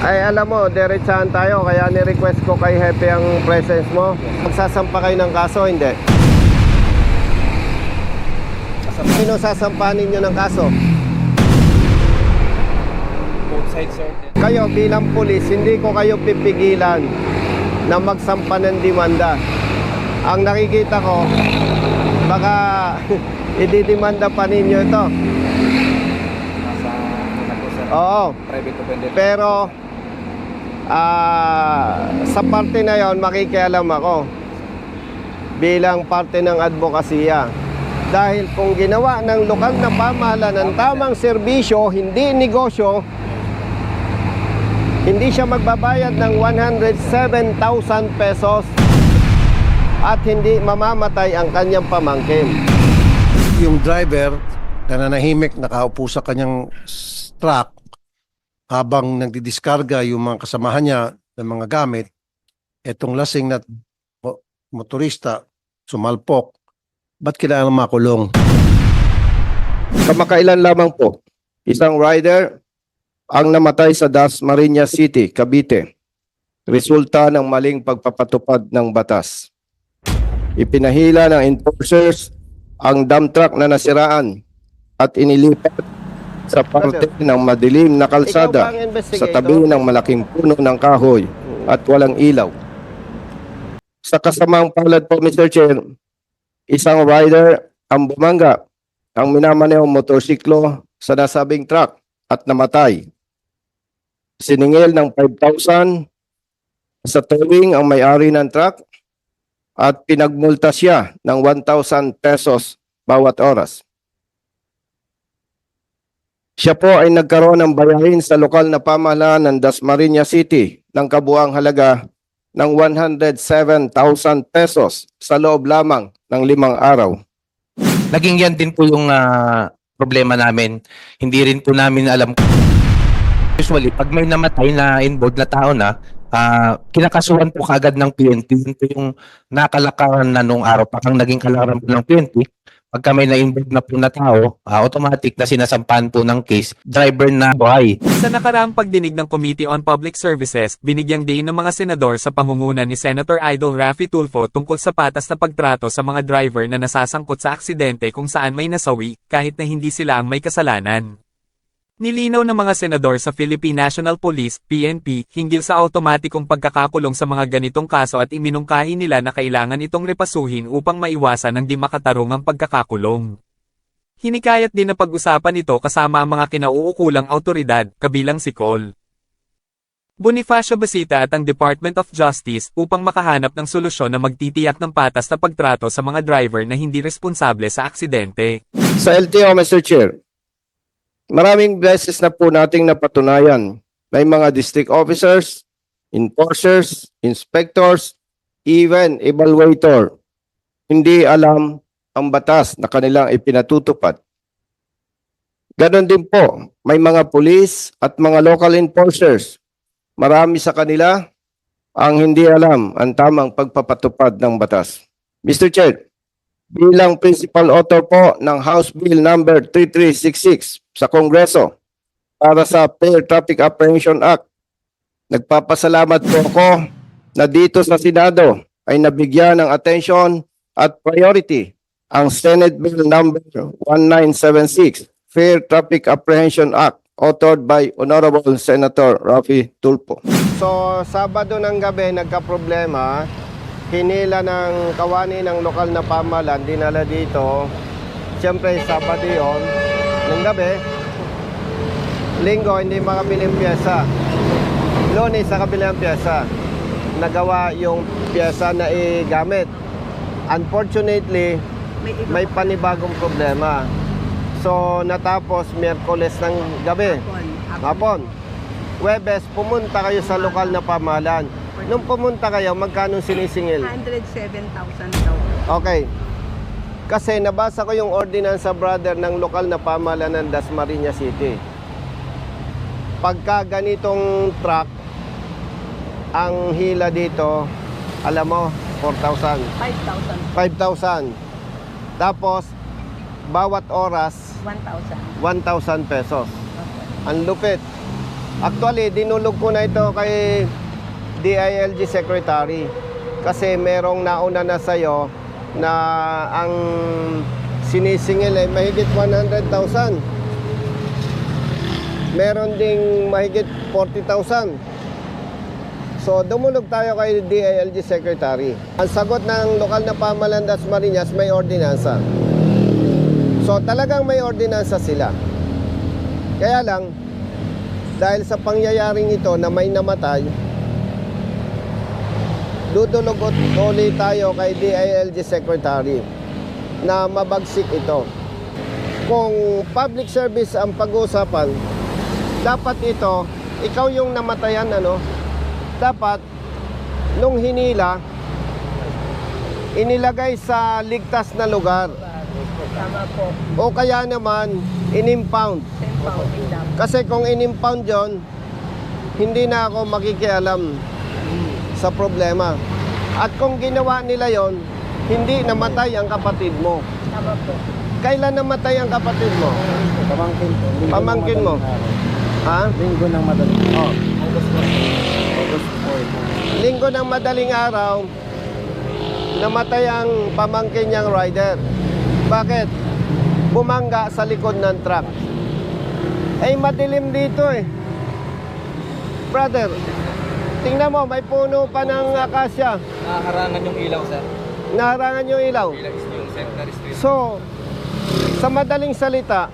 Ay alam mo, diretsahan tayo kaya ni-request ko kay Hepe ang presence mo. Magsasampa kayo ng kaso, hindi? Sino sasampahan ninyo ng kaso? Both sides, sir. Kayo bilang pulis, hindi ko kayo pipigilan na magsampa ng demanda. Ang nakikita ko, baka ididemanda pa ninyo ito. Nasa, ano sir. Oo. Private offender. Pero ah sa parte na yon makikialam ako bilang parte ng advokasya. Dahil kung ginawa ng lokal na pamahalaan ng tamang serbisyo, hindi negosyo, hindi siya magbabayad ng 107,000 pesos at hindi mamamatay ang kanyang pamangkin. yung driver na nanahimik nakaupo sa kanyang truck habang nagdidiskarga yung mga kasamahan niya ng mga gamit, etong lasing na mo- motorista sumalpok, ba't kailangan makulong? Kamakailan lamang po, isang rider ang namatay sa Dasmariñas City, Cavite. Resulta ng maling pagpapatupad ng batas. Ipinahila ng enforcers ang dump truck na nasiraan at inilipat sa parte ng madilim na kalsada sa tabi ng malaking puno ng kahoy at walang ilaw. Sa kasamang palad po, Mr. Chair, isang rider ang bumangga ang minamanehong motorsiklo sa nasabing truck at namatay. Siningil ng 5,000 sa towing ang may-ari ng truck at pinagmulta siya ng 1,000 pesos bawat oras. Siya po ay nagkaroon ng bayarin sa lokal na pamahalaan ng Dasmariñas City ng kabuang halaga ng 107,000 pesos sa loob lamang ng limang araw. naging yan din po yung ah, problema namin. Hindi rin po namin alam. Usually, pag may namatay na involved na tao na, ah, kinakasuhan po kagad ng PNP. Yun po yung nakalakaran na nung araw. Pakang naging kalakaran po ng PNP. Pagka may na-involved na po na tao, ah, automatic na sinasampahan po ng case, driver na buhay. Sa nakaraang pagdinig ng Committee on Public Services, binigyang din ng mga senador sa pangunguna ni Senator Idol Raffy Tulfo tungkol sa patas na pagtrato sa mga driver na nasasangkot sa aksidente kung saan may nasawi, kahit na hindi sila ang may kasalanan. Nilinaw ng mga senador sa Philippine National Police, PNP, hinggil sa automatikong pagkakakulong sa mga ganitong kaso at iminungkahi nila na kailangan itong repasuhin upang maiwasan ang di makatarungang pagkakakulong. Hinikayat din na pag-usapan ito kasama ang mga kinauukulang autoridad, kabilang si Cole. Bonifacio Basita at ang Department of Justice upang makahanap ng solusyon na magtitiyak ng patas na pagtrato sa mga driver na hindi responsable sa aksidente. Sa LTO, Mr. Chair, maraming beses na po nating napatunayan. May mga district officers, enforcers, inspectors, even evaluator. Hindi alam ang batas na kanilang ipinatutupad. Ganon din po, may mga police at mga local enforcers. Marami sa kanila ang hindi alam ang tamang pagpapatupad ng batas. Mr. Chair, bilang principal author po ng House Bill number 3366 sa Kongreso para sa Fair Traffic Apprehension Act. Nagpapasalamat po ako na dito sa Senado ay nabigyan ng attention at priority ang Senate Bill number 1976 Fair Traffic Apprehension Act authored by Honorable Senator Rafi Tulfo. So, Sabado ng gabi nagka-problema hinila ng kawani ng lokal na pamahalaan, dinala dito. Siyempre, Sabado yun. Ng gabi, Linggo, hindi makabili ang pyesa. Lunes, sa kabilang pyesa. Nagawa yung pyesa na i-gamit. Unfortunately, may panibagong problema. So, natapos Miyerkules ng gabi. Hapon. Webes, pumunta kayo sa lokal na pamahalaan. Nung pumunta kayo, magkano sinisingil? 107,000 daw. Okay. Kasi nabasa ko yung ordinance sa brother ng lokal na pamahalaan ng Dasmariñas City. Pagka ganitong truck, ang hila dito, alam mo, 4,000. 5,000. 5,000. Tapos, bawat oras, 1,000. 1,000 pesos. Ang lupit. Actually, dinulog ko na ito kay DILG Secretary. Kasi merong nauna na sa'yo na ang sinisingil ay mahigit 100,000. Meron ding mahigit 40,000. So, dumulog tayo kay DILG Secretary. Ang sagot ng lokal na pamahalaan das Marinas may ordinansa. So, talagang may ordinansa sila. Kaya lang, dahil sa pangyayaring ito na may namatay, dudulog ulit tayo kay DILG Secretary na mabagsik ito. Kung public service ang pag-uusapan, dapat ito, ikaw yung namatayan, ano, dapat, nung hinila, inilagay sa ligtas na lugar. Tama po. O kaya naman, in-impound. 10 pounding dapat. Kasi kung in-impound yon, hindi na ako makikialam sa problema. At kung ginawa nila yon, hindi namatay ang kapatid mo. Tama po. Kailan namatay ang kapatid mo? Pamangkin po. Linggo ng Pamangkin mo? araw. Ha? Linggo ng madaling Oh. August po. August po. Linggo ng madaling araw, namatay ang pamangkin niyang rider. Bakit? Bumangga sa likod ng truck. Eh, madilim dito eh. Brother, tingnan mo, may puno pa ng akasya. Naharangan yung ilaw, sir. Naharangan yung ilaw. Ilaw is yung secondary street. So, sa madaling salita,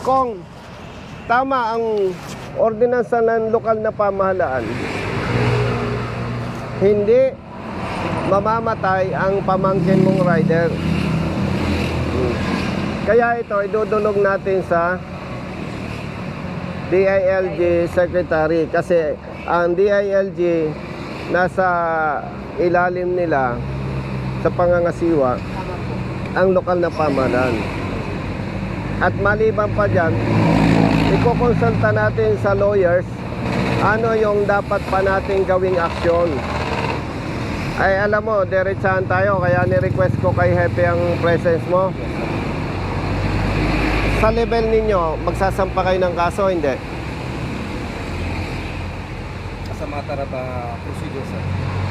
kung tama ang ordinansa ng lokal na pamahalaan, hindi mamamatay ang pamangkin mong rider. Kaya ito, idudulog natin sa DILG Secretary kasi ang DILG nasa ilalim nila sa pangangasiwa ang lokal na pamahalaan. At maliban pa dyan, ikokonsulta natin sa lawyers ano yung dapat pa nating gawing aksyon. Ay alam mo, diretsahan tayo kaya ni-request ko kay Hepe ang presence mo. Sa level ninyo, magsasampa kayo ng kaso, hindi? Sa mga tarata procedure, sir.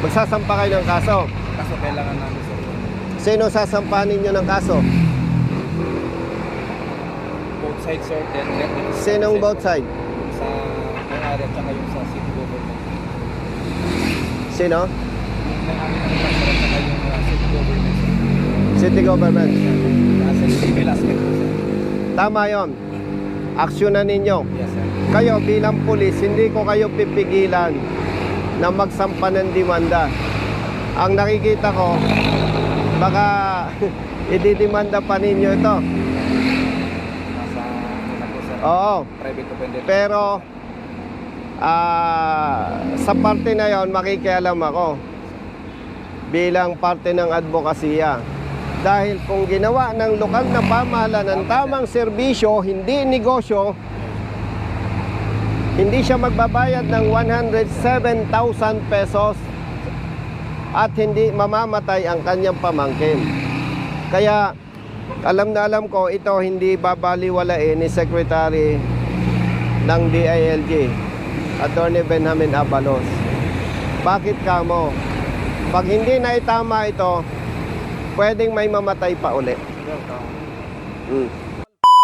Magsasampa kayo ng kaso. Kaso kailangan namin, sir. Sino sasampahan ninyo ng kaso? Both sides, sir. Then, and right. Sinong both side? Sa may-ari at saka yung sa city government. Sino? Yung may-ari ng at saka yung uh, city government, sir. City government. Nasa civil aspect sir. Tama yon. Aksyonan ninyo. Yes, sir. Kayo bilang pulis, hindi ko kayo pipigilan na magsampa ng demanda. Ang nakikita ko, baka ididimanda pa ninyo ito. Ano. Oo. Pero, ah, sa parte na yon makikialam ako bilang parte ng advokasya. Dahil kung ginawa ng lokal na pamahalaan ng tamang serbisyo, hindi negosyo, hindi siya magbabayad ng 107,000 pesos at hindi mamamatay ang kanyang pamangkin. Kaya alam na alam ko ito hindi babaliwalain ni Secretary ng DILG, Attorney Benjamin Abalos. Bakit kamo? Pag hindi na itama ito, pwedeng may mamatay pa uli. Mm.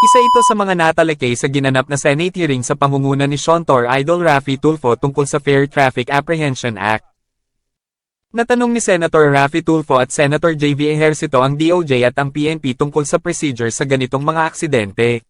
Isa ito sa mga natalakay sa ginanap na Senate hearing sa pangunguna ni Shontor Idol Rafi Tulfo tungkol sa Fair Traffic Apprehension Act. Natanong ni Senator Rafi Tulfo at Senator JV Ejercito ang DOJ at ang PNP tungkol sa procedure sa ganitong mga aksidente.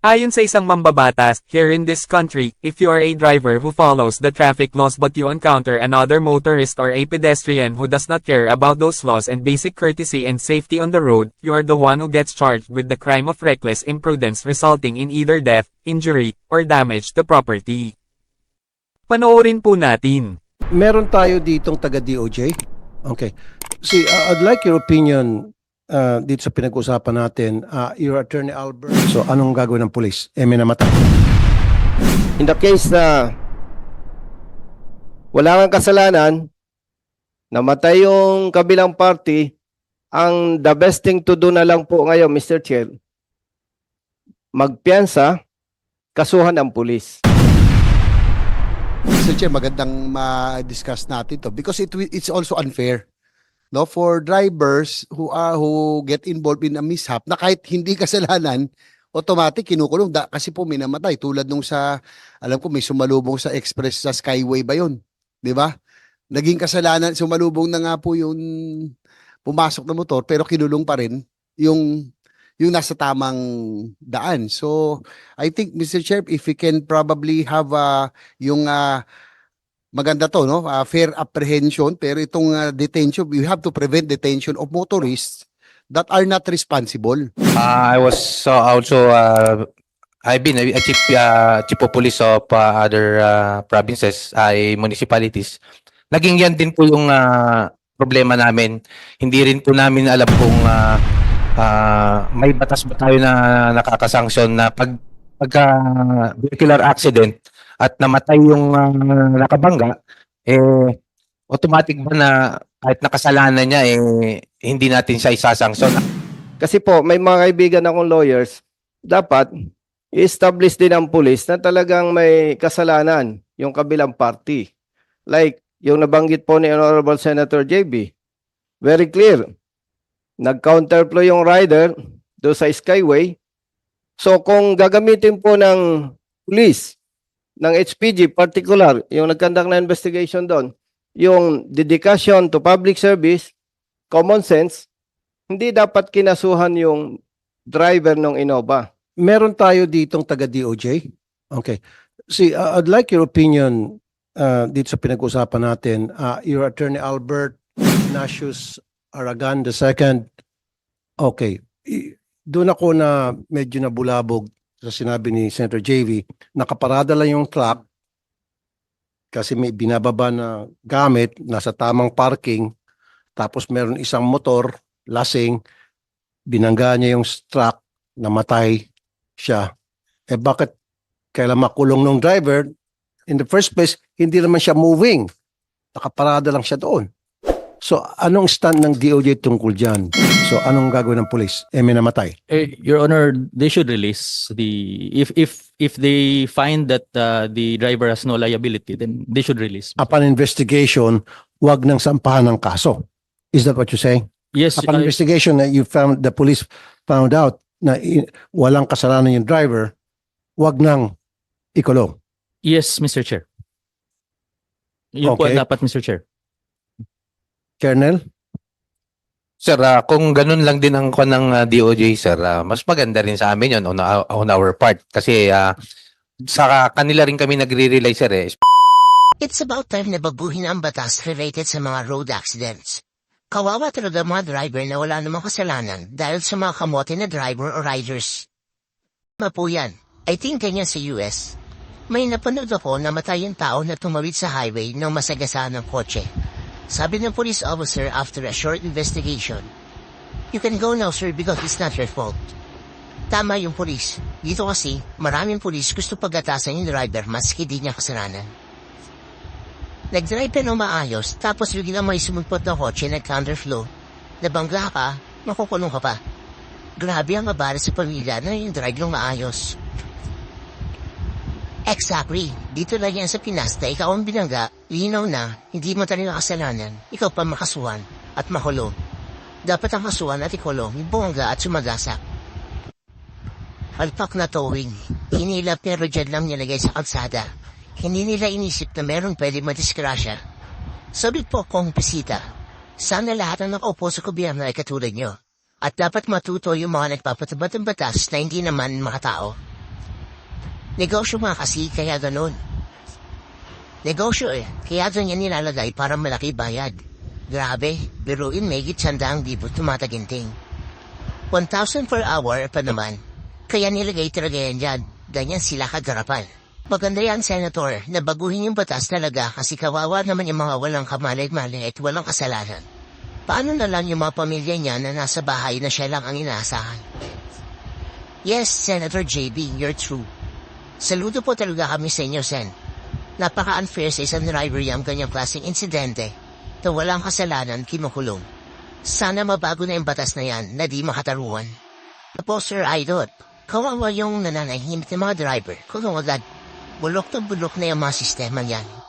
Ayon sa isang mambabatas, here in this country, if you are a driver who follows the traffic laws but you encounter another motorist or a pedestrian who does not care about those laws and basic courtesy and safety on the road, you are the one who gets charged with the crime of reckless imprudence resulting in either death, injury, or damage to property. Panoorin po natin. Meron tayo ditong taga DOJ. Okay. See, I'd like your opinion uh, dito sa pinag-usapan natin. Uh, your attorney Albert. So, anong gagawin ng police? Eh, may namatay. In the case na wala kang kasalanan, namatay yung kabilang party, ang the best thing to do na lang po ngayon, Mr. Chair, magpiyansa, kasuhan ang pulis. Mr. Chair, magandang ma-discuss natin to because it it's also unfair no for drivers who are who get involved in a mishap na kahit hindi kasalanan automatic kinukulong. Da, kasi po may namatay. Tulad nung sa alam ko may sumalubong sa express sa Skyway ba yun? 'di ba? Naging kasalanan sumalubong na nga po yung pumasok na motor pero kinulong pa rin yung yung nasa tamang daan. So I think Mr. Chair if we can probably have uh, yung ah, maganda to no Ah, fair apprehension pero itong ah, detention we have to prevent detention of motorists that are not responsible Uh, I was uh, also uh, I've been a chief uh, chief of police of uh, other uh, provinces, ay municipalities. Naging yan din po yung uh, problema namin. Hindi rin po namin alam kung uh, uh, may batas ba tayo na nakakasanksyon na pag pagka vehicular accident at namatay yung uh, nakabangga eh automatic ba na kahit nakasalanan niya eh hindi natin siya isasanksyon Kasi po, may mga kaibigan akong lawyers, dapat i-establish din ang pulis na talagang may kasalanan yung kabilang party. Like, yung nabanggit po ni Honorable Senator JB. Very clear. Nag-counterflow yung rider do sa Skyway. So, kung gagamitin po ng police, ng HPG particular, yung nagkandak na investigation doon, yung dedication to public service, common sense, hindi dapat kinasuhan yung driver ng Innova. Meron tayo ditong taga DOJ. Okay. See, uh, I'd like your opinion uh, dito sa pinag-usapan natin. Uh, your attorney Albert Ignatius Aragan II. Okay. Doon ako na medyo nabulabog sa sinabi ni Senator JV. Nakaparada lang yung truck kasi may binababa na gamit, nasa tamang parking, tapos meron isang motor, lasing, binangga niya yung truck, namatay siya. Eh bakit kailan makulong ng driver? In the first place, hindi naman siya moving. Nakaparada lang siya doon. So, anong stand ng DOJ tungkol dyan? So, anong gagawin ng police? Eh, may namatay. Eh, Your Honor, they should release the if if if they find that uh, the driver has no liability, then they should release. Upon investigation, wag nang sampahan ng kaso. Is that what you're saying? Yes, Upon uh, investigation na you found, the police found out na i- walang kasalanan yung driver, wag nang ikulong. yes, Mr. Chair. Yun po Okay. dapat, Mr. Chair. Colonel? Sir, ah, kung ganun lang din ang kwan ng ah, DOJ, sir, ah, mas maganda rin sa amin yun on, our- on our part. Kasi ah, sa kanila rin kami nagre-rely, sir, eh. It's about time na baguhin ang batas related sa mga road accidents. Kawawa talaga mga driver na wala namang kasalanan dahil sa mga kamote na driver o riders. Tama po yan. I think ganyan sa US. May napanood ako na matay ang tao na tumawid sa highway ng masagasaan ng kotse. Sabi ng police officer after a short investigation, You can go now sir because it's not your fault. Tama yung police. Dito kasi, maraming police gusto pagatasan yung driver maski di niya kasalanan. Nag-drive ng maayos, tapos biglang may sumugpot na kotse na counterflow. Nabangga ka, makukulong ka pa. Grabe ang abala sa pamilya na yung drive ng maayos. Exactly. Dito lang yan sa Pinas na ikaw ang binangga, linaw na, hindi mo talaga kasalanan, ikaw pa makasuhan at makulong. Dapat ang kasuhan at ikulong, yung bongga at sumagasak. Palpak na towing. Hinila pero dyan lang nilagay sa kalsada. Hindi nila inisip na meron pwede madiskrasya. Sabi po kong bisita, sana lahat ng nakaupo sa gobyerno ay katulad nyo. At dapat matuto yung mga nagpapatubad ng batas na hindi naman mga tao. Negosyo nga kasi kaya ganun. Negosyo eh, kaya doon yan nilalagay para malaki bayad. Grabe, biruin may gitsandaang libo tumataginting. 1,000 per hour pa naman. Kaya nilagay talaga yan dyan. Ganyan sila kagarapan. Maganda yan, Senator, na baguhin yung batas talaga kasi kawawa naman yung mga walang kamalay-malay at walang kasalanan. Paano na lang yung mga pamilya niya na nasa bahay na siya lang ang inaasahan? Yes, Senator JB, you're true. Saludo po talaga kami sa inyo, Sen. Napaka-unfair sa isang driver yung ganyang klaseng insidente na walang kasalanan kinukulong. Sana mabago na yung batas na yan na di makataruan. Tapos, Sir Idol, kawawa yung nananahimik ng mga driver. Kung agad, bulok na bulok na yung mga sistema yan.